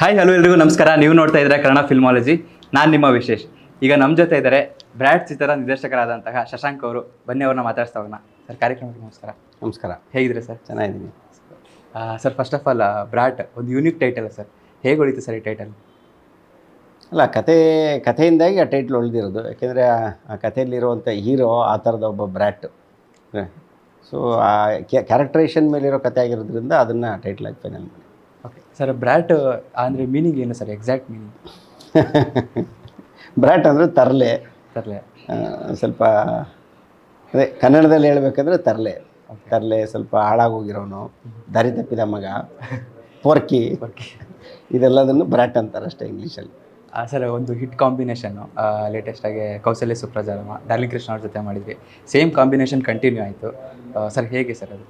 Hi hello ಎಲ್ರಿಗೂ. ನಮಸ್ಕಾರ. ನೀವು ನೋಡ್ತಾ ಇದ್ದೀರಾ ಕನ್ನಡ ಫಿಲ್ಮಾಲಜಿ ನಾನು ನಿಮ್ಮ ವಿಶೇಷ್. ಈಗ ನಮ್ಮ ಜೊತೆ ಇದ್ದಾರೆ ಬ್ರ್ಯಾಡ್ ಚಿತ್ರದ ನಿರ್ದೇಶಕರಾದಂತಹ ಶಶಾಂಕ್ ಅವರು. ಬನ್ನಿ ಅವ್ರನ್ನ ಮಾತಾಡಿಸ್ತಾ ಹೋಗೋಣ. ಸರ್ ಕಾರ್ಯಕ್ರಮಕ್ಕೆ ನಮಸ್ಕಾರ. ನಮಸ್ಕಾರ. ಹೇಗಿದ್ರೆ ಸರ್? ಚೆನ್ನಾಗಿದ್ದೀನಿ. Sir first of all Brat ಒಂದು ಯೂನಿಕ್ ಟೈಟಲ್ ಸರ್. ಹೇಗೆ ಹೊಳಿತು ಸರ್ ಈ ಟೈಟಲ್ ಅಲ್ಲ ಕತೆ ಕಥೆಯಿಂದಾಗಿ ಆ ಟೈಟ್ಲ್ ಉಳಿದಿರೋದು. ಯಾಕೆಂದರೆ ಆ ಕಥೆಯಲ್ಲಿರುವಂಥ ಹೀರೋ ಆ ಥರದ ಒಬ್ಬ ಬ್ರ್ಯಾಟ್ ಸೊ ಆ ಕ್ಯಾರೆಕ್ಟ್ರೇಷನ್ ಮೇಲಿರೋ ಕತೆ ಆಗಿರೋದ್ರಿಂದ ಅದನ್ನು ಟೈಟ್ಲಾಗಿ ಫೈನಲ್ ಮಾಡಿ ಓಕೆ ಸರ್ ಬ್ರ್ಯಾಟ್ ಅಂದರೆ ಮೀನಿಂಗ್ ಏನು ಸರ್ ಎಕ್ಸಾಕ್ಟ್ ಮೀನಿಂಗ್ ಬ್ರ್ಯಾಟ್ ಅಂದರೆ ತರಲೆ. ತರಲೆ. ಸ್ವಲ್ಪ ಅದೇ ಕನ್ನಡದಲ್ಲಿ ಹೇಳಬೇಕಂದ್ರೆ ತರಲೆ. ತರಲೆ ಸ್ವಲ್ಪ ಹಾಳಾಗೋಗಿರೋನು ದಾರಿ ತಪ್ಪಿದ ಮಗ ಪೊರ್ಕಿ. ಇದೆಲ್ಲದನ್ನು ಬ್ರ್ಯಾಟ್ ಅಂತಾರೆ ಅಷ್ಟೇ ಇಂಗ್ಲೀಷಲ್ಲಿ. ಸರ್ ಒಂದು ಹಿಟ್ ಕಾಂಬಿನೇಷನ್ನು ಲೇಟೆಸ್ಟಾಗಿ ಕೌಸಲ್ಯ ಸುಪ್ರಜಾರಮ್ಮ ಡಾರ್ಲಿಂಗ್ ಕೃಷ್ಣ ಅವ್ರ ಜೊತೆ ಮಾಡಿದ್ವಿ. ಸೇಮ್ ಕಾಂಬಿನೇಷನ್ ಕಂಟಿನ್ಯೂ ಆಯಿತು. ಸರ್ ಹೇಗೆ ಸರ್ ಅದು?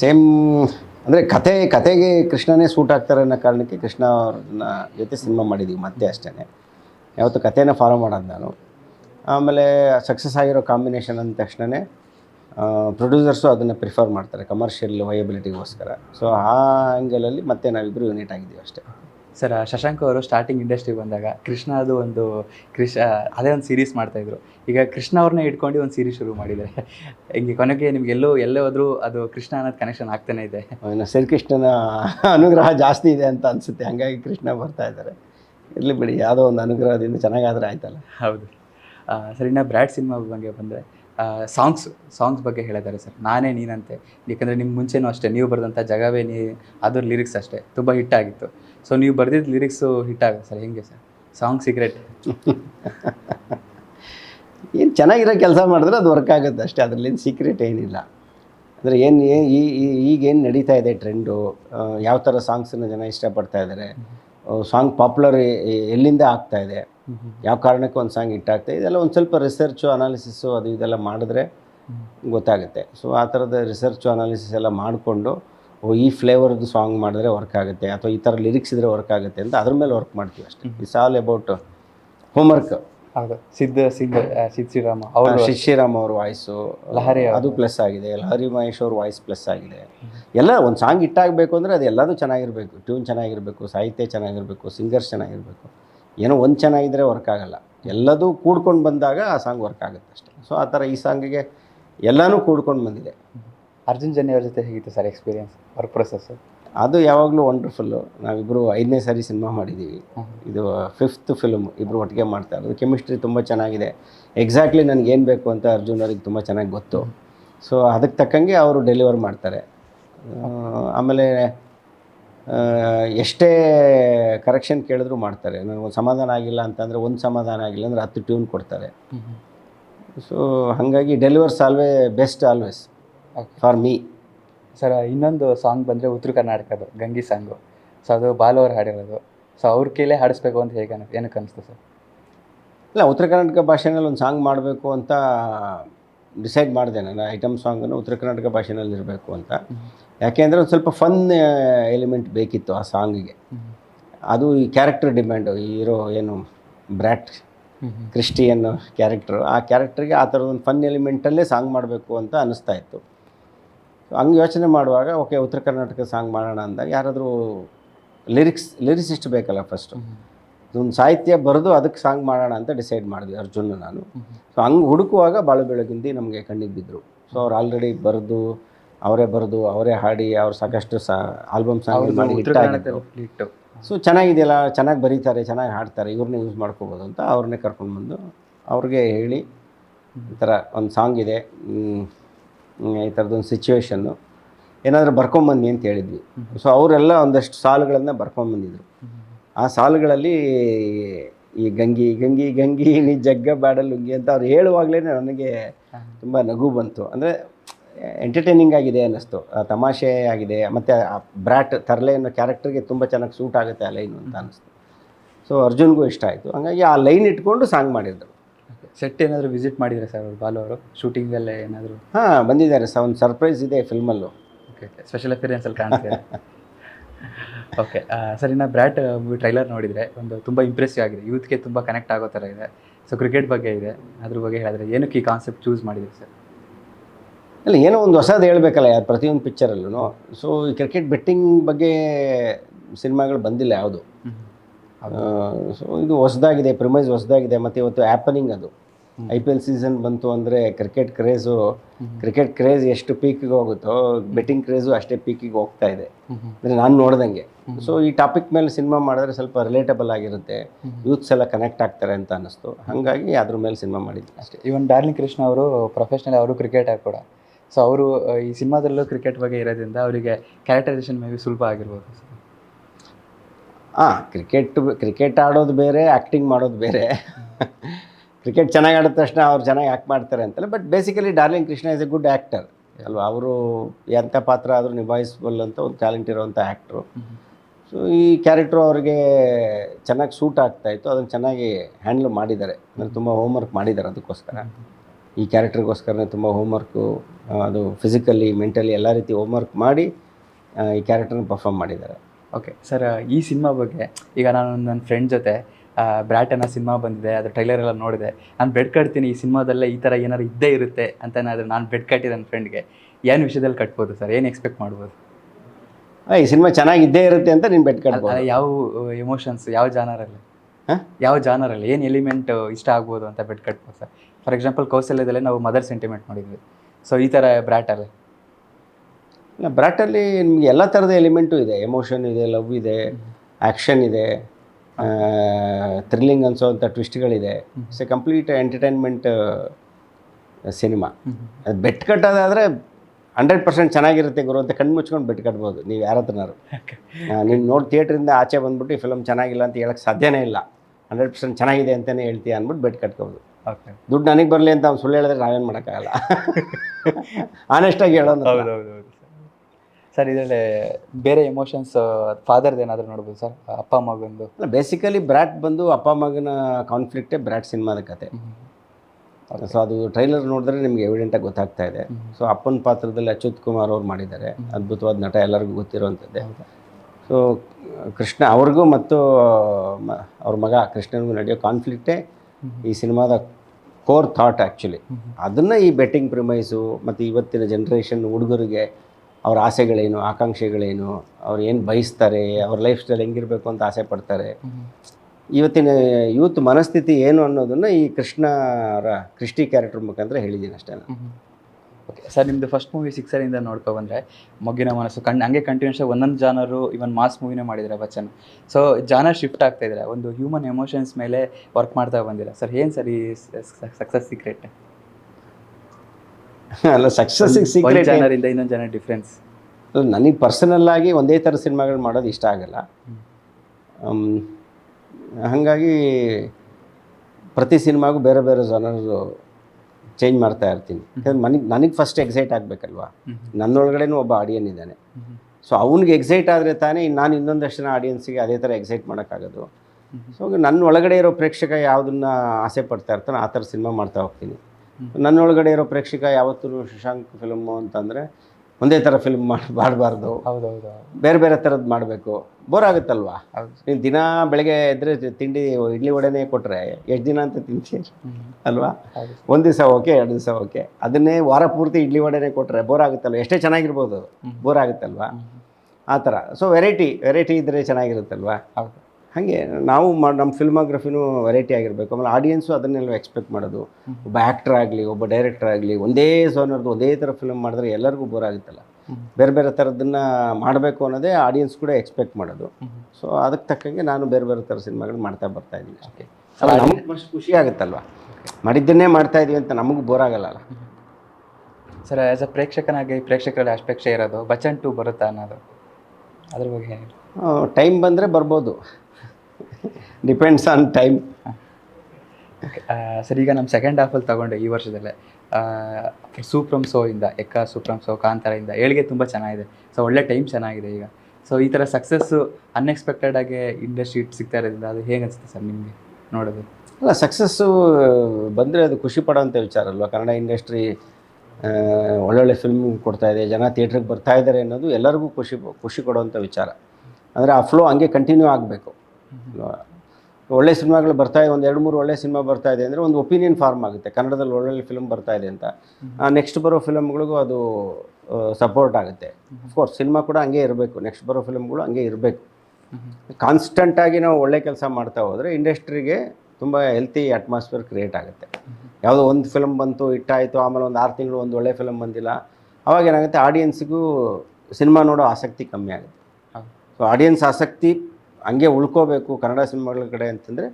ಸೇಮ್, ಅಂದರೆ ಕತೆ ಕತೆಗೆ ಕೃಷ್ಣನೇ ಸೂಟ್ ಆಗ್ತಾರೆ ಅನ್ನೋ ಕಾರಣಕ್ಕೆ ಕೃಷ್ಣ ಅವ್ರನ್ನ ಜೊತೆ ಸಿನಿಮಾ ಮಾಡಿದ್ದೀವಿ ಮತ್ತೆ ಅಷ್ಟೇ ಯಾವತ್ತು ಕಥೆನ ಫಾಲೋ ಮಾಡೋದು ನಾನು. ಆಮೇಲೆ ಸಕ್ಸಸ್ ಆಗಿರೋ ಕಾಂಬಿನೇಷನ್ ಅಂದ ತಕ್ಷಣವೇ ಪ್ರೊಡ್ಯೂಸರ್ಸು ಅದನ್ನು ಪ್ರಿಫರ್ ಮಾಡ್ತಾರೆ ಕಮರ್ಷಿಯಲ್ ವಯಬಿಲಿಟಿಗೋಸ್ಕರ ಸೊ ಆ ಆ್ಯಂಗಲಲ್ಲಿ ಮತ್ತೆ ನಾವಿಬ್ಬರು ಯೂನಿಟ್ ಆಗಿದ್ದೀವಿ ಅಷ್ಟೇ. ಸರ್ ಶಶಾಂಕ್ ಅವರು ಸ್ಟಾರ್ಟಿಂಗ್ ಇಂಡಸ್ಟ್ರಿಗೆ ಬಂದಾಗ ಕೃಷ್ಣ ಅದು ಒಂದು ಕೃಷ ಅದೇ ಒಂದು ಸೀರೀಸ್ ಮಾಡ್ತಾಯಿದ್ರು ಈಗ ಕೃಷ್ಣ ಅವ್ರನ್ನೇ ಇಟ್ಕೊಂಡು ಒಂದು ಸೀರೀಸ್ ಶುರು ಮಾಡಿದ್ದಾರೆ. ಹಿಂಗೆ ಕೊನೆಗೆ ನಿಮ್ಗೆ ಎಲ್ಲೋ ಎಲ್ಲೇ ಹೋದರೂ ಅದು ಕೃಷ್ಣ ಅನ್ನೋದು ಕನೆಕ್ಷನ್ ಆಗ್ತಾನೆ ಇದೆ. ಸರಿ ಶ್ರೀಕೃಷ್ಣನ ಅನುಗ್ರಹ ಜಾಸ್ತಿ ಇದೆ ಅಂತ ಅನಿಸುತ್ತೆ. ಹಾಗಾಗಿ ಕೃಷ್ಣ ಬರ್ತಾ ಇದ್ದಾರೆ. ಇರಲಿ ಬಿಡಿ ಯಾವುದೋ ಒಂದು ಅನುಗ್ರಹದಿಂದ ಚೆನ್ನಾಗಾದರೆ ಆಯ್ತಲ್ಲ. ಹೌದು. ಸರಿ ಇನ್ನು ಬ್ರ್ಯಾಡ್ ಸಿನಿಮಾ ಬಗ್ಗೆ ಬಂದರೆ ಸಾಂಗ್ಸ್ ಸಾಂಗ್ಸ್ ಬಗ್ಗೆ ಹೇಳಿದ್ದಾರೆ ಸರ್. ನಾನೇ ನೀನಂತೆ. ಯಾಕಂದರೆ ನಿಮ್ಮ ಮುಂಚೆನೂ ಅಷ್ಟೇ ನೀವು ಬರೆದಂಥ ಜಗವೇ ನೀ ಅದ್ರ ಲಿರಿಕ್ಸ್ ಅಷ್ಟೇ. ತುಂಬ ಹಿಟ್ ಆಗಿತ್ತು. ಸೊ ನೀವು ಬರೆದಿದ್ದ ಲಿರಿಕ್ಸು ಹಿಟ್ ಆಗುತ್ತೆ ಸರ್ ಹೆಂಗೆ ಸರ್ ಸಾಂಗ್ ಸೀಕ್ರೆಟ್ ಏನು ಚೆನ್ನಾಗಿರೋ ಕೆಲಸ ಮಾಡಿದ್ರೆ ಅದು ವರ್ಕ್ ಆಗುತ್ತೆ ಅಷ್ಟೇ ಅದರಲ್ಲಿ ಸೀಕ್ರೆಟ್ ಏನಿಲ್ಲ. ಅಂದರೆ ಏನು ಈ ಈ- ಈಗೇನು ನಡೀತಾ ಇದೆ ಟ್ರೆಂಡು ಯಾವ ಥರ ಸಾಂಗ್ಸನ್ನು ಜನ ಇಷ್ಟಪಡ್ತಾ ಇದ್ದಾರೆ ಸಾಂಗ್ ಪಾಪ್ಯುಲರ್ ಎಲ್ಲಿಂದ ಆಗ್ತಾ ಇದೆ? ಯಾವ ಕಾರಣಕ್ಕೆ ಒಂದು ಸಾಂಗ್ ಹಿಟ್ಟಾಗ್ತಾ ಇದೆ. ಇದೆಲ್ಲ ಒಂದು ಸ್ವಲ್ಪ ರಿಸರ್ಚು ಅನಾಲಿಸಿಸು ಅದು ಇದೆಲ್ಲ ಮಾಡಿದ್ರೆ ಗೊತ್ತಾಗುತ್ತೆ. ಸೊ ಆ ಥರದ ರಿಸರ್ಚು ಅನಾಲಿಸಿಸ್ ಎಲ್ಲ ಮಾಡಿಕೊಂಡು ಓ ಈ ಫ್ಲೇವರ್ದು ಸಾಂಗ್ ಮಾಡಿದ್ರೆ ವರ್ಕ್ ಆಗುತ್ತೆ ಅಥವಾ ಈ ಥರ ಲಿರಿಕ್ಸ್ ಇದ್ರೆ ವರ್ಕ್ ಆಗುತ್ತೆ ಅಂತ ಅದ್ರ ಮೇಲೆ ವರ್ಕ್ ಮಾಡ್ತೀವಿ ಅಷ್ಟೇ. ಇಟ್ಸ್ ಆಲ್ ಅಬೌಟ್ ಹೋಮ್ವರ್ಕ್ ಹೌದು. ಸಿದ್ಧ ಸಿದ್ಧ ಸಿದ್ ಶ್ರೀರಾಮ ಅವರು ಶ್ರೀರಾಮ್ ಅವ್ರ ವಾಯ್ಸು ಲಹರಿ ಅದು ಪ್ಲಸ್ ಆಗಿದೆ. ಲಹರಿ ಮಹೇಶ್ ಅವ್ರ ವಾಯ್ಸ್ ಪ್ಲಸ್ ಆಗಿದೆ. ಎಲ್ಲ ಒಂದು ಸಾಂಗ್ ಇಟ್ಟಾಗಬೇಕು ಅಂದರೆ ಅದು ಎಲ್ಲದೂ ಚೆನ್ನಾಗಿರಬೇಕು. ಟ್ಯೂನ್ ಚೆನ್ನಾಗಿರಬೇಕು ಸಾಹಿತ್ಯ ಚೆನ್ನಾಗಿರಬೇಕು ಸಿಂಗರ್ಸ್ ಚೆನ್ನಾಗಿರಬೇಕು. ಏನೋ ಒಂದು ಚೆನ್ನಾಗಿದ್ದರೆ ವರ್ಕ್ ಆಗಲ್ಲ. ಎಲ್ಲದೂ ಕೂಡ್ಕೊಂಡು ಬಂದಾಗ ಆ ಸಾಂಗ್ ವರ್ಕ್ ಆಗುತ್ತೆ ಅಷ್ಟೇ. ಸೊ ಆ ಥರ ಈ ಸಾಂಗಿಗೆ ಎಲ್ಲನೂ ಕೂಡ್ಕೊಂಡು ಬಂದಿದೆ. ಅರ್ಜುನ್ ಜನ್ಯ ಅವ್ರ ಜೊತೆ ಹೇಗಿತ್ತು ಸರ್ ಎಕ್ಸ್ಪೀರಿಯನ್ಸ್ ವರ್ಕ್ ಪ್ರೊಸೆಸ್ ಅದು ಯಾವಾಗಲೂ ವಂಡರ್ಫುಲ್ಲು ನಾವಿಬ್ಬರು ಐದನೇ ಸಾರಿ ಸಿನಿಮಾ ಮಾಡಿದ್ದೀವಿ ಇದು ಫಿಫ್ತ್ ಫಿಲ್ಮ್ ಇಬ್ಬರು ಒಟ್ಟಿಗೆ ಮಾಡ್ತಾ ಇರೋದು. ಕೆಮಿಸ್ಟ್ರಿ ತುಂಬ ಚೆನ್ನಾಗಿದೆ. ಎಕ್ಸಾಕ್ಟ್ಲಿ ನನಗೆ ಏನು ಬೇಕು ಅಂತ ಅರ್ಜುನ್ ಅವ್ರಿಗೆ ತುಂಬ ಚೆನ್ನಾಗಿ ಗೊತ್ತು. ಸೊ ಅದಕ್ಕೆ ತಕ್ಕಂಗೆ ಅವರು ಡೆಲಿವರ್ ಮಾಡ್ತಾರೆ. ಆಮೇಲೆ ಎಷ್ಟೇ ಕರೆಕ್ಷನ್ ಕೇಳಿದ್ರು ಮಾಡ್ತಾರೆ. ನನಗೆ ಸಮಾಧಾನ ಆಗಿಲ್ಲ ಅಂತಂದರೆ ಒಂದು ಸಮಾಧಾನ ಆಗಿಲ್ಲ ಅಂದರೆ ಹತ್ತು ಟ್ಯೂನ್ ಕೊಡ್ತಾರೆ. ಸೊ ಹಾಗಾಗಿ delivers always best always for me sir ಇನ್ನೊಂದು ಸಾಂಗ್ ಬಂದರೆ ಉತ್ತರ ಕರ್ನಾಟಕದ್ದು ಗಂಗಿ ಸಾಂಗು ಸೊ ಅದು ಬಾಲು ಅವ್ರು ಹಾಡಿರೋದು ಸೊ ಅವ್ರ ಕೈಲೇ ಹಾಡಿಸ್ಬೇಕು ಅಂತ ಹೇಗೆ ಅನ್- ಏನಕ್ಕೆ ಅನಿಸ್ತು ಸರ್ ಇಲ್ಲ ಉತ್ತರ ಕರ್ನಾಟಕ ಭಾಷೆನಲ್ಲಿ ಒಂದು ಸಾಂಗ್ ಮಾಡಬೇಕು ಅಂತ ಡಿಸೈಡ್ ಮಾಡಿದೆ ನಾನು. ಐಟಮ್ ಸಾಂಗನ್ನು ಉತ್ತರ ಕರ್ನಾಟಕ ಭಾಷೆನಲ್ಲಿ ಇರಬೇಕು ಅಂತ. ಯಾಕೆಂದರೆ ಒಂದು ಸ್ವಲ್ಪ ಫನ್ ಎಲಿಮೆಂಟ್ ಬೇಕಿತ್ತು ಆ ಸಾಂಗಿಗೆ ಅದು ಈ ಕ್ಯಾರೆಕ್ಟರ್ ಡಿಮ್ಯಾಂಡು ಇರೋ ಏನು ಬ್ರ್ಯಾಟ್ ಕ್ರಿಸ್ಟಿ ಅನ್ನೋ ಕ್ಯಾರೆಕ್ಟ್ರು ಆ ಕ್ಯಾರೆಕ್ಟ್ರಿಗೆ ಆ ಥರದ ಒಂದು ಫನ್ ಎಲಿಮೆಂಟಲ್ಲೇ ಸಾಂಗ್ ಮಾಡಬೇಕು ಅಂತ ಅನ್ನಿಸ್ತಾ ಇತ್ತು. ಹಂಗೆ ಯೋಚನೆ ಮಾಡುವಾಗ ಓಕೆ ಉತ್ತರ ಕರ್ನಾಟಕ ಸಾಂಗ್ ಮಾಡೋಣ ಅಂದಾಗ ಯಾರಾದರೂ ಲಿರಿಕ್ಸ್ ಲಿರಿಸಿಸ್ಟ್ ಬೇಕಲ್ಲ ಫಸ್ಟು ಒಂದು ಸಾಹಿತ್ಯ ಬರೆದು ಅದಕ್ಕೆ ಸಾಂಗ್ ಮಾಡೋಣ ಅಂತ ಡಿಸೈಡ್ ಮಾಡಿದ್ವಿ ಅರ್ಜುನ್ ನಾನು. ಸೊ ಹಂಗೆ ಹುಡುಕುವಾಗ ಬಾಳು ಬೆಳಗಿಂದಿ ನಮಗೆ ಕಣ್ಣಿಗೆ ಬಿದ್ದರು ಸೊ ಅವ್ರು ಆಲ್ರೆಡಿ ಬರೆದು ಅವರೇ ಬರೆದು ಅವರೇ ಹಾಡಿ ಅವ್ರು ಸಾಕಷ್ಟು ಸಾ ಆಲ್ಬಮ್ ಸಾಂಗ್ ಮಾಡಿ. ಸೊ ಚೆನ್ನಾಗಿದೆಯಲ್ಲ ಚೆನ್ನಾಗಿ ಬರೀತಾರೆ ಚೆನ್ನಾಗಿ ಹಾಡ್ತಾರೆ ಇವ್ರನ್ನ ಯೂಸ್ ಮಾಡ್ಕೋಬೋದು ಅಂತ ಅವ್ರನ್ನೇ ಕರ್ಕೊಂಡು ಬಂದು ಅವ್ರಿಗೆ ಹೇಳಿ ಈ ಥರ ಒಂದು ಸಾಂಗ್ ಇದೆ. ಈ ಥರದೊಂದು ಸಿಚುವೇಶನ್ನು ಏನಾದರೂ ಬರ್ಕೊಂಬನ್ನಿ ಅಂತ ಹೇಳಿದ್ವಿ. ಸೊ ಅವರೆಲ್ಲ ಒಂದಷ್ಟು ಸಾಲುಗಳನ್ನು ಬರ್ಕೊಂಬಂದಿದ್ರು. ಆ ಸಾಲುಗಳಲ್ಲಿ ಈ ಗಂಗಿ ಗಂಗಿ ಗಂಗಿ, ನೀ ಜಗ್ಗ ಬ್ಯಾಡಲುಂಗಿ ಅಂತ ಅವ್ರು ಹೇಳುವಾಗಲೇ ನನಗೆ ತುಂಬ ನಗು ಬಂತು. ಅಂದರೆ ಎಂಟರ್ಟೈನಿಂಗ್ ಆಗಿದೆ ಅನ್ನಿಸ್ತು. ತಮಾಷೆ ಆಗಿದೆ. ಮತ್ತು ಆ ಬ್ರ್ಯಾಟ್ ತರಲೆ ಅನ್ನೋ ಕ್ಯಾರೆಕ್ಟರ್ಗೆ ತುಂಬ ಚೆನ್ನಾಗಿ ಸೂಟ್ ಆಗುತ್ತೆ ಆ ಲೈನು ಅಂತ ಅನ್ನಿಸ್ತು. ಸೊ ಅರ್ಜುನ್ಗೂ ಇಷ್ಟ ಆಯಿತು. ಹಂಗಾಗಿ ಆ ಲೈನ್ ಇಟ್ಕೊಂಡು ಸಾಂಗ್ ಮಾಡಿದ್ರು. ಸೆಟ್ ಏನಾದರೂ ವಿಸಿಟ್ ಮಾಡಿದ್ರೆ ಸರ್ ಅವರು ಬಾಲು ಅವರು? ಶೂಟಿಂಗಲ್ಲೇ ಏನಾದರೂ? ಹಾಂ ಬಂದಿದ್ದಾರೆ ಸರ್ ಒಂದು ಸರ್ಪ್ರೈಸ್ ಇದೆ ಫಿಲ್ಮಲ್ಲೂ ಓಕೆ ಸ್ಪೆಷಲ್ ಅಪಿಯರೆನ್ಸಲ್ಲಿ ಕಾಣ್ತೀರಾ ಓಕೆ ಸರ್ ಇನ್ನು ಬ್ರ್ಯಾಟ್ ಮೂವಿ ಟ್ರೈಲರ್ ನೋಡಿದರೆ ಒಂದು ತುಂಬ ಇಂಪ್ರೆಸಿವ್ ಆಗಿದೆ. ಯೂತ್ಗೆ ತುಂಬ ಕನೆಕ್ಟ್ ಆಗೋ ಥರ ಇದೆ. ಸೊ ಕ್ರಿಕೆಟ್ ಬಗ್ಗೆ ಇದೆ. ಅದ್ರ ಬಗ್ಗೆ ಹೇಳಿದ್ರೆ ಏನಕ್ಕೆ ಈ ಕಾನ್ಸೆಪ್ಟ್ ಚೂಸ್ ಮಾಡಿದ್ರಿ ಸರ್ ಇಲ್ಲ ಏನೋ ಒಂದು ಹೊಸದು ಹೇಳಬೇಕಲ್ಲ ಯಾರು ಪ್ರತಿಯೊಂದು ಪಿಕ್ಚರಲ್ಲೂ ಸೊ ಈ ಕ್ರಿಕೆಟ್ ಬೆಟ್ಟಿಂಗ್ ಬಗ್ಗೆ ಸಿನಿಮಾಗಳು ಬಂದಿಲ್ಲ ಯಾವುದು. ಸೊ ಇದು ಹೊಸದಾಗಿದೆ ಪ್ರಿಮೈಸ್ ಹೊಸದಾಗಿದೆ ಮತ್ತು ಇವತ್ತು ಆ್ಯಪನಿಂಗ್ ಅದು. ಐ ಪಿ ಎಲ್ ಸೀಸನ್ ಬಂತು ಅಂದರೆ ಕ್ರಿಕೆಟ್ ಕ್ರೇಜು ಕ್ರಿಕೆಟ್ ಕ್ರೇಜ್ ಎಷ್ಟು ಪೀಕಿಗೆ ಹೋಗುತ್ತೋ ಬೆಟ್ಟಿಂಗ್ ಕ್ರೇಜು ಅಷ್ಟೇ ಪೀಕಿಗೆ ಹೋಗ್ತಾ ಇದೆ. ಅಂದರೆ ನಾನು ನೋಡ್ದಂಗೆ. ಸೊ ಈ ಟಾಪಿಕ್ ಮೇಲೆ ಸಿನಿಮಾ ಮಾಡಿದ್ರೆ ಸ್ವಲ್ಪ ರಿಲೇಟಬಲ್ ಆಗಿರುತ್ತೆ. ಯೂತ್ಸ್ ಎಲ್ಲ ಕನೆಕ್ಟ್ ಆಗ್ತಾರೆ ಅಂತ ಅನ್ನಿಸ್ತು. ಹಾಗಾಗಿ ಅದ್ರ ಮೇಲೆ ಸಿನಿಮಾ ಮಾಡಿದ್ವಿ ಅಷ್ಟೇ. ಇವನ್ ಡಾರ್ಲಿಂಗ್ ಕೃಷ್ಣ ಅವರು ಪ್ರೊಫೆಷ್ನಲ್ ಅವರು ಕ್ರಿಕೆಟರ್ ಕೂಡ. ಸೊ ಅವರು ಈ ಸಿನಿಮಾದಲ್ಲೂ ಕ್ರಿಕೆಟ್ ಬಗ್ಗೆ ಇರೋದ್ರಿಂದ ಅವರಿಗೆ ಕ್ಯಾರೆಕ್ಟರೈಸೇಷನ್ ಮೇ ಬಿ ಸುಲಭ ಆಗಿರ್ಬೋದು ಹಾಂ ಕ್ರಿಕೆಟ್ ಕ್ರಿಕೆಟ್ ಆಡೋದು ಬೇರೆ ಆ್ಯಕ್ಟಿಂಗ್ ಮಾಡೋದು ಬೇರೆ. ಕ್ರಿಕೆಟ್ ಚೆನ್ನಾಗಿ ಆಡಿದ ತಕ್ಷಣ ಅವ್ರು ಚೆನ್ನಾಗಿ ಆ್ಯಕ್ಟ್ ಮಾಡ್ತಾರೆ ಅಂತಲ್ಲ but basically darling Krishna is a good actor ಅಲ್ವಾ? ಅವರು ಎಂಥ ಪಾತ್ರ ಆದರೂ ನಿಭಾಯಿಸಬಲ್ಲ ಅಂತ ಒಂದು ಟ್ಯಾಲೆಂಟ್ ಇರೋವಂಥ ಆ್ಯಕ್ಟ್ರು ಸೊ ಈ ಕ್ಯಾರೆಕ್ಟ್ರು ಅವ್ರಿಗೆ ಚೆನ್ನಾಗಿ ಸೂಟ್ ಆಗ್ತಾ ಇತ್ತು, ಅದನ್ನು ಚೆನ್ನಾಗಿ ಹ್ಯಾಂಡ್ಲ್ ಮಾಡಿದ್ದಾರೆ. ಅಂದರೆ ತುಂಬ ಹೋಮ್ವರ್ಕ್ ಮಾಡಿದ್ದಾರೆ ಅದಕ್ಕೋಸ್ಕರ. ಈ ಕ್ಯಾರೆಕ್ಟ್ರಿಗೋಸ್ಕರನೇ ತುಂಬ ಹೋಮ್ವರ್ಕು ಅದು ಫಿಸಿಕಲಿ ಮೆಂಟಲಿ ಎಲ್ಲ ರೀತಿ ಹೋಮ್ವರ್ಕ್ ಮಾಡಿ ಈ ಕ್ಯಾರೆಕ್ಟರ್ನ ಪರ್ಫಾರ್ಮ್ ಮಾಡಿದ್ದಾರೆ. ಓಕೆ ಸರ್ ಈ ಸಿನಿಮಾ ಬಗ್ಗೆ ಈಗ ನಾನು ನನ್ನ ಫ್ರೆಂಡ್ ಜೊತೆ ಬ್ರ್ಯಾಟ್ ಅನ್ನೋ ಸಿನಿಮಾ ಬಂದಿದೆ ಅದ್ರ ಟ್ರೈಲರ್ ಎಲ್ಲ ನೋಡಿದೆ. ನಾನು ಬೆಡ್ ಕಟ್ತೀನಿ ಈ ಸಿನಿಮಾದಲ್ಲೇ ಈ ಥರ ಏನಾದ್ರು ಇದ್ದೇ ಇರುತ್ತೆ ಅಂತ ಏನಾದ್ರು ನಾನು ಬೆಡ್ ಕಟ್ಟಿದೆ ನನ್ನ ಫ್ರೆಂಡ್ಗೆ ಏನು ವಿಷಯದಲ್ಲಿ ಕಟ್ಬೋದು ಸರ್? ಏನು ಎಕ್ಸ್ಪೆಕ್ಟ್ ಮಾಡ್ಬೋದು? ಈ ಸಿನಿಮಾ ಚೆನ್ನಾಗಿದ್ದೇ ಇರುತ್ತೆ ಅಂತ ನೀನು ಬೆಡ್ ಕಟ್ಬೋದು. ಯಾವ ಎಮೋಷನ್ಸ್ ಯಾವ ಜಾನರಲ್ಲಿ? ಹಾಂ? ಯಾವ ಜಾನರಲ್ಲಿ? ಏನು ಎಲಿಮೆಂಟ್ ಇಷ್ಟ ಆಗ್ಬೋದು ಅಂತ ಬೆಡ್ ಕಟ್ಬೋದು ಸರ್? ಫಾರ್ ಎಕ್ಸಾಂಪಲ್ ಕೌಶಲ್ಯದಲ್ಲೇ ನಾವು ಮದರ್ ಸೆಂಟಿಮೆಂಟ್ ನೋಡಿದ್ವಿ. ಸೊ ಈ ಥರ ಬ್ರ್ಯಾಟಲ್ಲಿ ಇಲ್ಲ ಬ್ರ್ಯಾಟಲ್ಲಿ ನಿಮಗೆ ಎಲ್ಲ ಥರದ ಎಲಿಮೆಂಟು ಇದೆ. ಎಮೋಷನ್ ಇದೆ ಲವ್ ಇದೆ ಆ್ಯಕ್ಷನ್ ಇದೆ. ಥ್ರಿಲ್ಲಿಂಗ್ ಅನ್ಸೋವಂಥ ಟ್ವಿಸ್ಟ್ಗಳಿದೆ it's a complete entertainment cinema ಅದು ಬೆಟ್ ಕಟ್ಟೋದಾದರೆ ಹಂಡ್ರೆಡ್ ಪರ್ಸೆಂಟ್ ಚೆನ್ನಾಗಿರುತ್ತೆ ಗುರು ಅಂತ ಕಣ್ಣು ಮುಚ್ಕೊಂಡು ಬೆಟ್ ಕಟ್ಬೋದು ನೀವು ಯಾರ ಹತ್ರನಾರು ನೀನು ನೋಡಿ ಥಿಯೇಟ್ರಿಂದ ಆಚೆ ಬಂದ್ಬಿಟ್ಟು ಈ ಫಿಲಮ್ ಚೆನ್ನಾಗಿಲ್ಲ ಅಂತ ಹೇಳಕ್ಕೆ ಸಾಧ್ಯನೇ ಇಲ್ಲ. ಹಂಡ್ರೆಡ್ ಪರ್ಸೆಂಟ್ ಚೆನ್ನಾಗಿದೆ ಅಂತಲೇ ಹೇಳ್ತೀಯ ಅಂದ್ಬಿಟ್ಟು ಬೆಟ್ ಕಟ್ಕೋಬೋದು. ದುಡ್ಡು ನನಗೆ ಬರಲಿ ಅಂತ ಅವ್ನು ಸುಳ್ಳು ಹೇಳಿದ್ರೆ ನಾವೇನು ಮಾಡೋಕ್ಕಾಗಲ್ಲ. ಆನೆಸ್ಟಾಗಿ ಹೇಳೋದು ಹೌದು ಹೌದು ಹೌದು. ಸರ್ ಇದರಲ್ಲಿ ಬೇರೆ ಎಮೋಷನ್ಸ್ ಫಾದರ್ದು ಏನಾದರೂ ನೋಡ್ಬೋದು ಸರ್? ಅಪ್ಪ ಮಗಂದು? ಅಲ್ಲ ಬೇಸಿಕಲಿ ಬ್ರಾಟ್ ಬಂದು ಅಪ್ಪ ಮಗನ ಕಾನ್ಫ್ಲಿಕ್ಟೇ ಬ್ರಾಟ್ ಸಿನಿಮಾದ ಕತೆ. ಸೊ ಅದು ಟ್ರೈಲರ್ ನೋಡಿದ್ರೆ ನಿಮಗೆ ಎವಿಡೆಂಟಾಗಿ ಗೊತ್ತಾಗ್ತಾ ಇದೆ. ಸೊ ಅಪ್ಪನ ಪಾತ್ರದಲ್ಲಿ ಅಚ್ಯುತ್ ಕುಮಾರ್ ಅವ್ರು ಮಾಡಿದ್ದಾರೆ. ಅದ್ಭುತವಾದ ನಟ ಎಲ್ಲರಿಗೂ ಗೊತ್ತಿರುವಂಥದ್ದೇ. ಸೊ ಕೃಷ್ಣ ಅವ್ರಿಗೂ ಮತ್ತು ಅವ್ರ ಮಗ ಕೃಷ್ಣನಿಗೂ ನಡೆಯೋ ಕಾನ್ಫ್ಲಿಕ್ಟೇ ಈ ಸಿನಿಮಾದ ಕೋರ್ ಥಾಟ್ ಆ್ಯಕ್ಚುಲಿ ಅದನ್ನು ಈ ಬೆಟ್ಟಿಂಗ್ ಪ್ರಿಮೈಸು ಮತ್ತು ಇವತ್ತಿನ ಜನ್ರೇಷನ್ ಹುಡುಗರಿಗೆ ಅವ್ರ ಆಸೆಗಳೇನು ಆಕಾಂಕ್ಷೆಗಳೇನು ಅವ್ರು ಏನು ಬಯಸ್ತಾರೆ ಅವ್ರ ಲೈಫ್ ಸ್ಟೈಲ್ ಹೆಂಗಿರಬೇಕು ಅಂತ ಆಸೆ ಪಡ್ತಾರೆ. ಇವತ್ತಿನ ಯೂತ್ ಮನಸ್ಥಿತಿ ಏನು ಅನ್ನೋದನ್ನು ಈ ಕೃಷ್ಣ ಅವರ ಕೃಷ್ಟಿ ಕ್ಯಾರೆಕ್ಟರ್ ಮುಖಾಂತರ ಹೇಳಿದ್ದೀನಿ ಅಷ್ಟೇ ನಾನು. ಓಕೆ ಸರ್ ನಿಮ್ಮದು ಫಸ್ಟ್ ಮೂವಿ ಸಿಕ್ಸರಿಂದ ನೋಡ್ಕೊ ಬಂದರೆ ಮೊಗ್ಗಿನ ಮನಸ್ಸು ಕಣ್ಣು ಹಂಗೆ ಕಂಟಿನ್ಯೂಸ್ ಒಂದೊಂದು ಜಾನರು ಇವನ್ ಮಾಸ್ ಮೂವಿನೇ ಮಾಡಿದ್ದಾರೆ ಬಚ್ಚನ್. ಸೊ ಜಾನರ್ ಶಿಫ್ಟ್ ಆಗ್ತಾ ಇದ್ದಾರೆ ಒಂದು ಹ್ಯೂಮನ್ ಎಮೋಷನ್ಸ್ ಮೇಲೆ ವರ್ಕ್ ಮಾಡ್ತಾ ಬಂದಿಲ್ಲ. ಸರ್ ಏನು ಸರ್ ಈ ಸಕ್ಸಸ್ ಸೀಕ್ರೆಟ್ ಅಲ್ಲ ಸಕ್ಸಸ್ ಸೀಕ್ರೆಟ್ ಜನರಿಂದ ಇನ್ನೊಂದು ಜನ ಡಿಫ್ರೆನ್ಸ್ ನನಗೆ ಪರ್ಸನಲ್ ಆಗಿ ಒಂದೇ ಥರ ಸಿನಿಮಾಗಳು ಮಾಡೋದು ಇಷ್ಟ ಆಗಲ್ಲ. ಹಾಗಾಗಿ ಪ್ರತಿ ಸಿನಿಮಾಗೂ ಬೇರೆ ಬೇರೆ ಜನರು ಚೇಂಜ್ ಮಾಡ್ತಾ ಇರ್ತೀನಿ. ಯಾಕಂದ್ರೆ ನನಗೆ ನನಗೆ ಫಸ್ಟ್ ಎಕ್ಸೈಟ್ ಆಗಬೇಕಲ್ವಾ? ನನ್ನೊಳಗಡೆನೂ ಒಬ್ಬ ಆಡಿಯನ್ ಇದ್ದಾನೆ. ಸೊ ಅವ್ನಿಗೆ ಎಕ್ಸೈಟ್ ಆದರೆ ತಾನೇ ನಾನು ಇನ್ನೊಂದಷ್ಟು ಜನ ಆಡಿಯನ್ಸಿಗೆ ಅದೇ ಥರ ಎಕ್ಸೈಟ್ ಮಾಡೋಕ್ಕಾಗೋದು. ಸೊ ನನ್ನ ಒಳಗಡೆ ಇರೋ ಪ್ರೇಕ್ಷಕ ಯಾವುದನ್ನ ಆಸೆ ಪಡ್ತಾ ಇರ್ತಾನೆ ಆ ಥರ ಸಿನಿಮಾ ಮಾಡ್ತಾ ಹೋಗ್ತೀನಿ. ನನ್ನ ಒಳಗಡೆ ಇರೋ ಪ್ರೇಕ್ಷಕ ಯಾವತ್ತೂ ಶಶಾಂಕ್ ಫಿಲ್ಮು ಅಂತಂದರೆ ಒಂದೇ ಥರ ಫಿಲ್ಮ್ ಮಾಡಿ ಮಾಡಬಾರ್ದು. ಹೌದು ಹೌದು ಬೇರೆ ಬೇರೆ ಥರದ್ದು ಮಾಡಬೇಕು. ಬೋರ್ ಆಗುತ್ತಲ್ವಾ? ನೀವು ದಿನ ಬೆಳಗ್ಗೆ ಎದ್ರೆ ತಿಂಡಿ ಇಡ್ಲಿ ವಡೆನೇ ಕೊಟ್ಟರೆ ಎಷ್ಟು ದಿನ ಅಂತ ತಿಂತೀಯ? ಅಲ್ವಾ? ಒಂದು ದಿವಸ ಓಕೆ ಎರಡು ದಿವಸ ಓಕೆ ಅದನ್ನೇ ವಾರ ಪೂರ್ತಿ ಇಡ್ಲಿ ವಡೆನೇ ಕೊಟ್ಟರೆ ಬೋರ್ ಆಗುತ್ತಲ್ವ? ಎಷ್ಟೇ ಚೆನ್ನಾಗಿರ್ಬೋದು ಬೋರ್ ಆಗುತ್ತಲ್ವಾ? ಆ ಥರ ಸೊ ವೆರೈಟಿ ವೆರೈಟಿ ಇದ್ದರೆ ಚೆನ್ನಾಗಿರುತ್ತಲ್ವಾ? ಹೌದು. ಹಾಗೆ ನಾವು ಮಾ ನಮ್ಮ ಫಿಲ್ಮೋಗ್ರಫಿನೂ ವೆರೈಟಿ ಆಗಿರಬೇಕು. ಆಮೇಲೆ ಆಡಿಯನ್ಸು ಅದನ್ನೆಲ್ಲ ಎಕ್ಸ್ಪೆಕ್ಟ್ ಮಾಡೋದು. ಒಬ್ಬ ಆ್ಯಕ್ಟರ್ ಆಗಲಿ ಒಬ್ಬ ಡೈರೆಕ್ಟರ್ ಆಗಲಿ ಒಂದೇ ಸೋನರ್ದು ಒಂದೇ ಥರ ಫಿಲ್ಮ್ ಮಾಡಿದ್ರೆ ಎಲ್ಲರಿಗೂ ಬೋರ್ ಆಗುತ್ತಲ್ಲ. ಬೇರೆ ಬೇರೆ ಥರದನ್ನು ಮಾಡಬೇಕು ಅನ್ನೋದೇ ಆಡಿಯನ್ಸ್ ಕೂಡ ಎಕ್ಸ್ಪೆಕ್ಟ್ ಮಾಡೋದು. ಸೊ ಅದಕ್ಕೆ ತಕ್ಕಂಗೆ ನಾನು ಬೇರೆ ಬೇರೆ ಥರ ಸಿನಿಮಾಗಳು ಮಾಡ್ತಾ ಬರ್ತಾ ಇದ್ದೀನಿ ಅಲ್ಲ ನಮಗೆ ಖುಷಿ ಆಗುತ್ತಲ್ವ? ಮಾಡಿದ್ದನ್ನೇ ಮಾಡ್ತಾ ಇದೀವಿ ಅಂತ ನಮಗೆ ಬೋರ್ ಆಗಲ್ಲ ಸರ್ ಆ್ಯಸ್ ಅ ಪ್ರೇಕ್ಷಕನಾಗಿ ಪ್ರೇಕ್ಷಕರಲ್ಲಿ ಅಪೇಕ್ಷೆ ಇರೋದು ಬಚ್ಚನ್ ಟು ಬರುತ್ತಾ ಅನ್ನೋದು? ಅದ್ರ ಬಗ್ಗೆ ಏನು ಟೈಮ್ ಬಂದರೆ ಬರ್ಬೋದು. ಡಿಪೆಂಡ್ಸ್ ಆನ್ ಟೈಮ್ ಸರ್ ಈಗ ನಮ್ಮ ಸೆಕೆಂಡ್ ಹಾಫಲ್ಲಿ ತಗೊಂಡೆ ಈ ವರ್ಷದಲ್ಲೇ ಸೂಪ್ರಮ್ ಸೋ ಇಂದ ಎಕ್ಕ ಸೂಪ್ರಮ್ ಸೋ ಕಾಂತಾರದಿಂದ ಏಳಿಗೆ ತುಂಬ ಚೆನ್ನಾಗಿದೆ. ಸೊ ಒಳ್ಳೆ ಟೈಮ್ ಚೆನ್ನಾಗಿದೆ ಈಗ. ಸೊ ಈ ಥರ ಸಕ್ಸಸ್ಸು ಅನ್ಎಕ್ಸ್ಪೆಕ್ಟೆಡಾಗಿ ಇಂಡಸ್ಟ್ರಿ ಸಿಗ್ತಾ ಇರೋದ್ರಿಂದ ಅದು ಹೇಗೆ ಅನಿಸುತ್ತೆ ಸರ್ ನಿಮಗೆ ನೋಡೋದು? ಅಲ್ಲ ಸಕ್ಸಸ್ಸು ಬಂದರೆ ಅದು ಖುಷಿ ಪಡೋಂಥ ವಿಚಾರ ಅಲ್ವಾ? ಕನ್ನಡ ಇಂಡಸ್ಟ್ರಿ ಒಳ್ಳೊಳ್ಳೆ ಫಿಲ್ಮ್ ಕೊಡ್ತಾ ಇದೆ ಜನ ಥಿಯೇಟ್ರಿಗೆ ಬರ್ತಾ ಇದ್ದಾರೆ ಅನ್ನೋದು ಎಲ್ಲರಿಗೂ ಖುಷಿ ಖುಷಿ ಕೊಡುವಂಥ ವಿಚಾರ. ಅಂದರೆ ಆ ಫ್ಲೋ ಹಂಗೆ ಕಂಟಿನ್ಯೂ ಆಗಬೇಕು. ಒಳ್ಳೆ ಸಿನಿಮಾಗಳು ಬರ್ತಾ ಇದೆ, ಒಂದು ಎರಡು ಮೂರು ಒಳ್ಳೆ ಸಿನಿಮಾ ಬರ್ತಾ ಇದೆ ಅಂದರೆ ಒಂದು ಒಪಿನಿಯನ್ ಫಾರ್ಮ್ ಆಗುತ್ತೆ. ಕನ್ನಡದಲ್ಲಿ ಒಳ್ಳೊಳ್ಳೆ ಫಿಲ್ಮ್ ಬರ್ತಾ ಇದೆ ಅಂತ. ನೆಕ್ಸ್ಟ್ ಬರೋ ಫಿಲಮ್ಗಳಿಗೂ ಅದು ಸಪೋರ್ಟ್ ಆಗುತ್ತೆ. ಅಫ್ಕೋರ್ಸ್ ಸಿನಿಮಾ ಕೂಡ ಹಂಗೆ ಇರಬೇಕು. ನೆಕ್ಸ್ಟ್ ಬರೋ ಫಿಲಮ್ಗಳು ಹಂಗೆ ಇರಬೇಕು. ಕಾನ್ಸ್ಟೆಂಟಾಗಿ ನಾವು ಒಳ್ಳೆ ಕೆಲಸ ಮಾಡ್ತಾ ಹೋದರೆ ಇಂಡಸ್ಟ್ರಿಗೆ ತುಂಬ ಹೆಲ್ತಿ ಅಟ್ಮಾಸ್ಫಿಯರ್ ಕ್ರಿಯೇಟ್ ಆಗುತ್ತೆ. ಯಾವುದೋ ಒಂದು ಫಿಲಮ್ ಬಂತು ಇಟ್ಟಾಯಿತು ಆಮೇಲೆ ಒಂದು ಆರು ತಿಂಗಳು ಒಂದು ಒಳ್ಳೆ ಫಿಲಮ್ ಬಂದಿಲ್ಲ. ಅವಾಗ ಏನಾಗುತ್ತೆ ಆಡಿಯನ್ಸಿಗೂ ಸಿನಿಮಾ ನೋಡೋ ಆಸಕ್ತಿ ಕಮ್ಮಿ ಆಗುತ್ತೆ. ಸೊ ಆಡಿಯನ್ಸ್ ಆಸಕ್ತಿ ಹಂಗೆ ಉಳ್ಕೋಬೇಕು ಕನ್ನಡ ಸಿನಿಮಾಗಳ ಕಡೆ ಅಂತಂದರೆ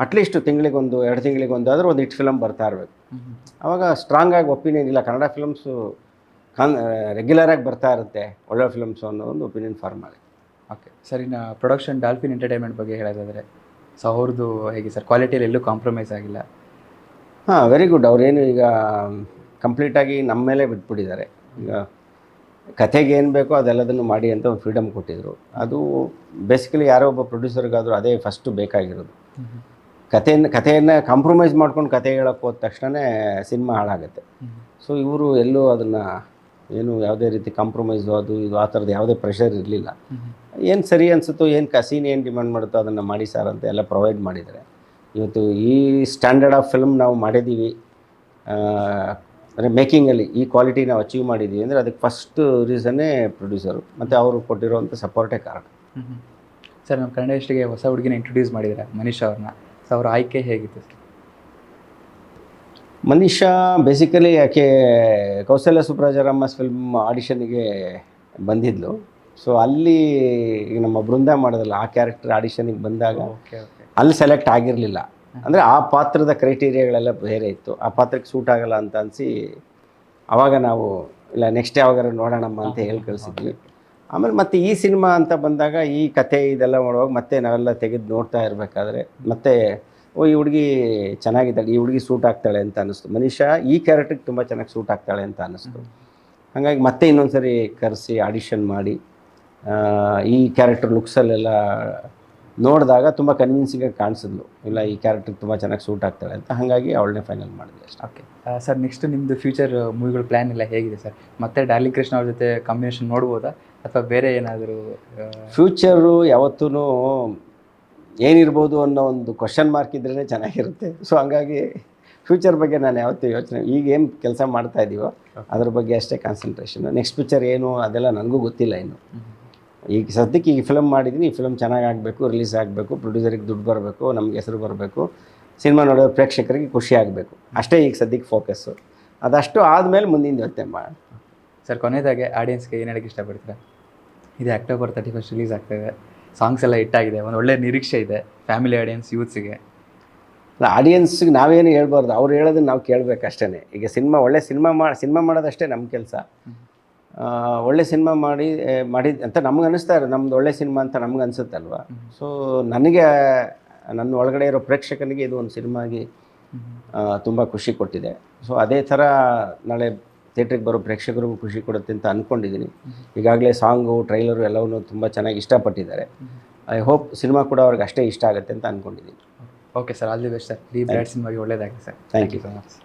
ಅಟ್ಲೀಸ್ಟ್ ತಿಂಗಳಿಗೊಂದು ಎರಡು ತಿಂಗಳಿಗೊಂದು ಆದರೂ ಒಂದು ಹಿಟ್ ಫಿಲಮ್ ಬರ್ತಾ ಇರಬೇಕು. ಆವಾಗ ಸ್ಟ್ರಾಂಗ್ ಆಗಿ ಒಪಿನಿಯನ್ ಇಲ್ಲ. ಕನ್ನಡ ಫಿಲಮ್ಸು ಕಾನ್ ರೆಗ್ಯುಲರಾಗಿ ಬರ್ತಾ ಇರುತ್ತೆ ಒಳ್ಳೆ ಫಿಲಮ್ಸು ಅನ್ನೋ ಒಂದು ಒಪಿನಿಯನ್ ಫಾರ್ಮ್ ಆಗಿದೆ ಓಕೆ ಸರಿ ನಾ ಪ್ರೊಡಕ್ಷನ್ ಡಾಲ್ಫಿನ್ ಎಂಟರ್ಟೈನ್ಮೆಂಟ್ ಬಗ್ಗೆ ಹೇಳೋದಾದರೆ ಸೊ ಅವ್ರದ್ದು ಹೇಗೆ ಸರ್ ಕ್ವಾಲಿಟಿಯಲ್ಲಿ ಎಲ್ಲೂ ಕಾಂಪ್ರಮೈಸ್ ಆಗಿಲ್ಲ. ಹಾಂ ವೆರಿ ಗುಡ್ ಅವರೇನು ಈಗ ಕಂಪ್ಲೀಟಾಗಿ ನಮ್ಮ ಮೇಲೆ ಬಿಟ್ಬಿಟ್ಟಿದ್ದಾರೆ. ಈಗ ಕತೆಗೆ ಏನು ಬೇಕೋ ಅದೆಲ್ಲದನ್ನು ಮಾಡಿ ಅಂತ ಒಂದು ಫ್ರೀಡಮ್ ಕೊಟ್ಟಿದ್ರು. ಅದು ಬೇಸಿಕಲಿ ಯಾರೋ ಒಬ್ಬ ಪ್ರೊಡ್ಯೂಸರ್ಗಾದರೂ ಅದೇ ಫಸ್ಟು ಬೇಕಾಗಿರೋದು. ಕಥೆಯನ್ನು ಕಥೆಯನ್ನು ಕಾಂಪ್ರಮೈಸ್ ಮಾಡ್ಕೊಂಡು ಕತೆ ಹೇಳೋಕ್ಕೆ ಹೋದ ತಕ್ಷಣವೇ ಸಿನಿಮಾ ಹಾಳಾಗುತ್ತೆ. ಸೊ ಇವರು ಎಲ್ಲೂ ಅದನ್ನು ಏನು ಯಾವುದೇ ರೀತಿ ಕಾಂಪ್ರಮೈಸು ಅದು ಇದು ಆ ಥರದ್ದು ಯಾವುದೇ ಪ್ರೆಷರ್ ಇರಲಿಲ್ಲ. ಏನು ಸರಿ ಅನಿಸುತ್ತೋ, ಏನು ಕಸೀನ್ ಸೀನ್ ಏನು ಡಿಮ್ಯಾಂಡ್ ಮಾಡುತ್ತೋ ಅದನ್ನು ಮಾಡಿ ಸರ್ ಅಂತ ಎಲ್ಲ ಪ್ರೊವೈಡ್ ಮಾಡಿದ್ದಾರೆ ಇವತ್ತು ಈ ಸ್ಟ್ಯಾಂಡರ್ಡ್ ಆಫ್ ಫಿಲ್ಮ್ ನಾವು ಮಾಡಿದ್ದೀವಿ. ಅಂದರೆ ಮೇಕಿಂಗಲ್ಲಿ ಈ ಕ್ವಾಲಿಟಿ ನಾವು ಅಚೀವ್ ಮಾಡಿದ್ದೀವಿ ಅಂದರೆ ಅದಕ್ಕೆ ಫಸ್ಟ್ ರೀಸನ್ನೇ ಪ್ರೊಡ್ಯೂಸರು ಮತ್ತು ಅವರು ಕೊಟ್ಟಿರೋವಂಥ ಸಪೋರ್ಟೇ ಕಾರಣ. ಸರ್ ನಮ್ಮ ಕನ್ನಡ ಇಷ್ಟಿಗೆ ಹೊಸ ಹುಡುಗಿನ ಇಂಟ್ರೊಡ್ಯೂಸ್ ಮಾಡಿದ್ದಾರೆ? ಮನೀಶ್ ಅವ್ರನ್ನ. ಸೊ ಅವ್ರ ಆಯ್ಕೆ ಹೇಗಿತ್ತು ಸರ್? ಮನೀಷಾ ಬೇಸಿಕಲಿ ಯಾಕೆ ಕೌಶಲ್ಯ ಸುಬ್ರಾಜರಮ್ಮಸ್ ಫಿಲ್ಮ್ ಆಡಿಷನ್ಗೆ ಬಂದಿದ್ಲು. ಸೊ ಅಲ್ಲಿ ಈಗ ನಮ್ಮ ಬೃಂದ ಮಾಡೋದಲ್ಲ ಆ ಕ್ಯಾರೆಕ್ಟರ್ ಆಡಿಷನಿಗೆ ಬಂದಾಗ ಅಲ್ಲಿ ಸೆಲೆಕ್ಟ್ ಆಗಿರಲಿಲ್ಲ. ಅಂದರೆ ಆ ಪಾತ್ರದ ಕ್ರೈಟೀರಿಯಾಗಳೆಲ್ಲ ಬೇರೆ ಇತ್ತು. ಆ ಪಾತ್ರಕ್ಕೆ ಸೂಟ್ ಆಗಲ್ಲ ಅಂತ ಅನಿಸಿ ಆವಾಗ ನಾವು, ಇಲ್ಲ ನೆಕ್ಸ್ಟ್ ಯಾವಾಗಾರ ನೋಡೋಣಮ್ಮ ಅಂತ ಹೇಳಿ ಕಳಿಸಿದ್ವಿ. ಆಮೇಲೆ ಮತ್ತೆ ಈ ಸಿನಿಮಾ ಅಂತ ಬಂದಾಗ ಈ ಕತೆ ಇದೆಲ್ಲ ಮಾಡುವಾಗ ಮತ್ತೆ ನಾವೆಲ್ಲ ತೆಗೆದು ನೋಡ್ತಾ ಇರಬೇಕಾದ್ರೆ ಮತ್ತೆ, ಓ, ಈ ಹುಡುಗಿ ಚೆನ್ನಾಗಿದ್ದಾಳೆ, ಈ ಹುಡುಗಿ ಸೂಟ್ ಆಗ್ತಾಳೆ ಅಂತ ಅನ್ನಿಸ್ತು. ಮನೀಷಾ, ಈ ಕ್ಯಾರೆಕ್ಟ್ರಿಗೆ ತುಂಬ ಚೆನ್ನಾಗಿ ಸೂಟ್ ಆಗ್ತಾಳೆ ಅಂತ ಅನ್ನಿಸ್ತು. ಹಾಗಾಗಿ ಮತ್ತೆ ಇನ್ನೊಂದು ಸರಿ ಕರೆಸಿ ಆಡಿಷನ್ ಮಾಡಿ ಈ ಕ್ಯಾರೆಕ್ಟರ್ ಲುಕ್ಸಲ್ಲೆಲ್ಲ ನೋಡಿದಾಗ ತುಂಬ ಕನ್ವಿನ್ಸಿಂಗಾಗಿ ಕಾಣಿಸಿದ್ಲು. ಇಲ್ಲ ಈ ಕ್ಯಾರೆಕ್ಟರ್ ತುಂಬ ಚೆನ್ನಾಗಿ ಸೂಟ್ ಆಗ್ತಾಳೆ ಅಂತ. ಹಾಗಾಗಿ ಅವಳನ್ನೇ ಫೈನಲ್ ಮಾಡಿದ್ವಿ ಅಷ್ಟೇ. ಓಕೆ ಸರ್ ನೆಕ್ಸ್ಟ್ ನಿಮ್ಮದು ಫ್ಯೂಚರ್ ಮೂವಿಗಳ ಪ್ಲ್ಯಾನ್ ಎಲ್ಲ ಹೇಗಿದೆ ಸರ್ ಮತ್ತೆ ಡಾರ್ಲಿಂಗ್ ಕೃಷ್ಣ ಅವ್ರ ಜೊತೆ ಕಾಂಬಿನೇಷನ್ ನೋಡ್ಬೋದಾ? ಅಥವಾ ಬೇರೆ ಏನಾದರೂ ಫ್ಯೂಚರು ಯಾವತ್ತೂ ಏನಿರ್ಬೋದು ಅನ್ನೋ ಒಂದು ಕ್ವಶನ್ ಮಾರ್ಕ್ ಇದ್ರೇ ಚೆನ್ನಾಗಿರುತ್ತೆ. ಸೊ ಹಂಗಾಗಿ ಫ್ಯೂಚರ್ ಬಗ್ಗೆ ನಾನು ಯಾವತ್ತೂ ಯೋಚನೆ ಈಗ ಏನು ಕೆಲಸ ಮಾಡ್ತಾ ಇದ್ದೀವೋ ಅದ್ರ ಬಗ್ಗೆ ಅಷ್ಟೇ ಕಾನ್ಸಂಟ್ರೇಷನ್ ನೆಕ್ಸ್ಟ್ ಫ್ಯೂಚರ್ ಏನು ಅದೆಲ್ಲ ನನಗೂ ಗೊತ್ತಿಲ್ಲ ಇನ್ನು. ಈಗ ಸದ್ಯಕ್ಕೆ ಈ ಫಿಲಮ್ ಮಾಡಿದ್ದೀನಿ ಈ ಫಿಲಮ್ ಚೆನ್ನಾಗಿ ಆಗಬೇಕು ರಿಲೀಸ್ ಆಗಬೇಕು ಪ್ರೊಡ್ಯೂಸರಿಗೆ ದುಡ್ಡು ಬರಬೇಕು ನಮ್ಗೆ ಹೆಸರು ಬರಬೇಕು ಸಿನಿಮಾ ನೋಡೋ ಪ್ರೇಕ್ಷಕರಿಗೆ ಖುಷಿ ಆಗಬೇಕು. ಅಷ್ಟೇ ಈಗ ಸದ್ಯಕ್ಕೆ ಫೋಕಸ್ಸು ಅದಷ್ಟು ಆದಮೇಲೆ ಮುಂದಿನ ಯೋಚನೆ ಮಾಡಿ ಸರ್ ಕೊನೆಯದಾಗೆ ಆಡಿಯನ್ಸ್ಗೆ ಏನು ಹೇಳಕ್ಕೆ ಇಷ್ಟಪಡ್ತೀರಾ? ಇದು ಅಕ್ಟೋಬರ್ ತರ್ಟಿ ಫಸ್ಟ್ ರಿಲೀಸ್ ಆಗ್ತಾಯಿದೆ ಸಾಂಗ್ಸ್ ಎಲ್ಲ ಹಿಟ್ಟಾಗಿದೆ ಒಂದು ಒಳ್ಳೆ ನಿರೀಕ್ಷೆ ಇದೆ ಫ್ಯಾಮಿಲಿ ಆಡಿಯನ್ಸ್ ಯೂತ್ಸಿಗೆ ಅಲ್ಲ ಆಡಿಯನ್ಸ್ಗೆ ನಾವೇನು ಹೇಳ್ಬಾರ್ದು. ಅವ್ರು ಹೇಳೋದನ್ನ ನಾವು ಕೇಳಬೇಕಷ್ಟೇ ಈಗ ಸಿನಿಮಾ ಒಳ್ಳೆ ಸಿನಿಮಾ ಮಾಡಿ ಸಿನಿಮಾ ಮಾಡೋದಷ್ಟೇ ನಮ್ಮ ಕೆಲಸ. ಒಳ್ಳೆ ಸಿನಿಮಾ ಮಾಡಿ ಮಾಡಿ ಅಂತ ನಮ್ಗೆ ಅನ್ನಿಸ್ತಾ ಇರೋದು. ನಮ್ದು ಒಳ್ಳೆ ಸಿನಿಮಾ ಅಂತ ನಮ್ಗೆ ಅನಿಸುತ್ತಲ್ವ? ಸೊ ನನಗೆ ನನ್ನ ಒಳಗಡೆ ಇರೋ ಪ್ರೇಕ್ಷಕನಿಗೆ ಇದು ಒಂದು ಸಿನಿಮಾಗಿ ತುಂಬ ಖುಷಿ ಕೊಟ್ಟಿದೆ. ಸೊ ಅದೇ ಥರ ನಾಳೆ ಥಿಯೇಟ್ರಿಗೆ ಬರೋ ಪ್ರೇಕ್ಷಕರಿಗೂ ಖುಷಿ ಕೊಡುತ್ತೆ ಅಂತ ಅಂದ್ಕೊಂಡಿದ್ದೀನಿ ಈಗಾಗಲೇ ಸಾಂಗು ಟ್ರೈಲರು ಎಲ್ಲವನ್ನೂ ತುಂಬ ಚೆನ್ನಾಗಿ ಇಷ್ಟಪಟ್ಟಿದ್ದಾರೆ. ಐ ಹೋಪ್ ಸಿನಿಮಾ ಕೂಡ ಅವ್ರಿಗೆ ಅಷ್ಟೇ ಇಷ್ಟ ಆಗುತ್ತೆ ಅಂತ ಅಂದ್ಕೊಂಡಿದ್ದೀನಿ okay sir all the best sir. ಈ ಬ್ರ್ಯಾಡ್ ಸಿನಿಮಾಗೆ ಒಳ್ಳೇದಾಗಿದೆ sir. Thank you so much